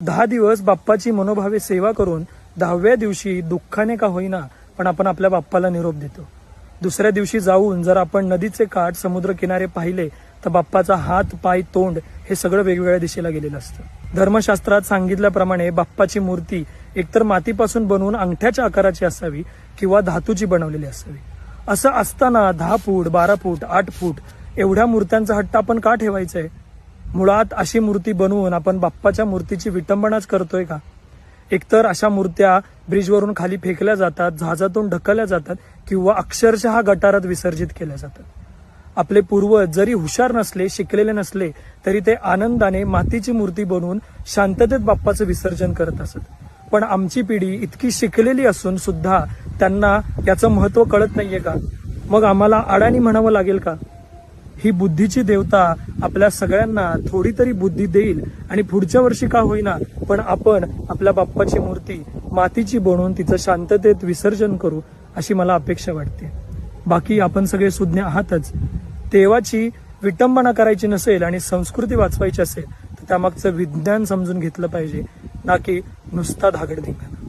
दहा दिवस बाप्पाची मनोभावे सेवा करून दहाव्या दिवशी दुःखाने का होईना पण आपण आपल्या बाप्पाला निरोप देतो. दुसऱ्या दिवशी जाऊन जर आपण नदीचे काठ समुद्र किनारे पाहिले तर बाप्पाचा हात पाय तोंड हे सगळं वेगवेगळ्या दिशेला गेलेलं असतं. धर्मशास्त्रात सांगितल्याप्रमाणे बाप्पाची मूर्ती एकतर मातीपासून बनवून अंगठ्याच्या आकाराची असावी किंवा धातूची बनवलेली असावी. असं असताना दहा फूट बारा फूट आठ फूट एवढ्या मूर्त्यांचा हट्ट आपण का ठेवायचा आहे मुळात अशी मूर्ती बनवून आपण बाप्पाच्या मूर्तीची विटंबनाच करतोय का? एकतर अशा मूर्त्या ब्रिजवरून खाली फेकल्या जातात जहाजातून ढकलल्या जातात किंवा अक्षरशः गटारात विसर्जित केल्या जातात. आपले पूर्वज जरी हुशार नसले शिकलेले नसले तरी ते आनंदाने मातीची मूर्ती बनवून शांततेत बाप्पाचं विसर्जन करत असत. पण आमची पिढी इतकी शिकलेली असून सुद्धा त्यांना याचं महत्त्व कळत नाहीये का? मग आम्हाला अडाणी म्हणावं लागेल का? ही बुद्धीची देवता आपल्या सगळ्यांना थोडी तरी बुद्धी देईल आणि पुढच्या वर्षी का होईना पण आपण आपल्या बाप्पाची मूर्ती मातीची बनवून तिचं शांततेत विसर्जन करू अशी मला अपेक्षा वाटते. बाकी आपण सगळे सुज्ञ आहातच. देवाची विटंबना करायची नसेल आणि संस्कृती वाचवायची असेल तर त्यामागचं विज्ञान समजून घेतलं पाहिजे. ना की नुसता धागड धिंगाणा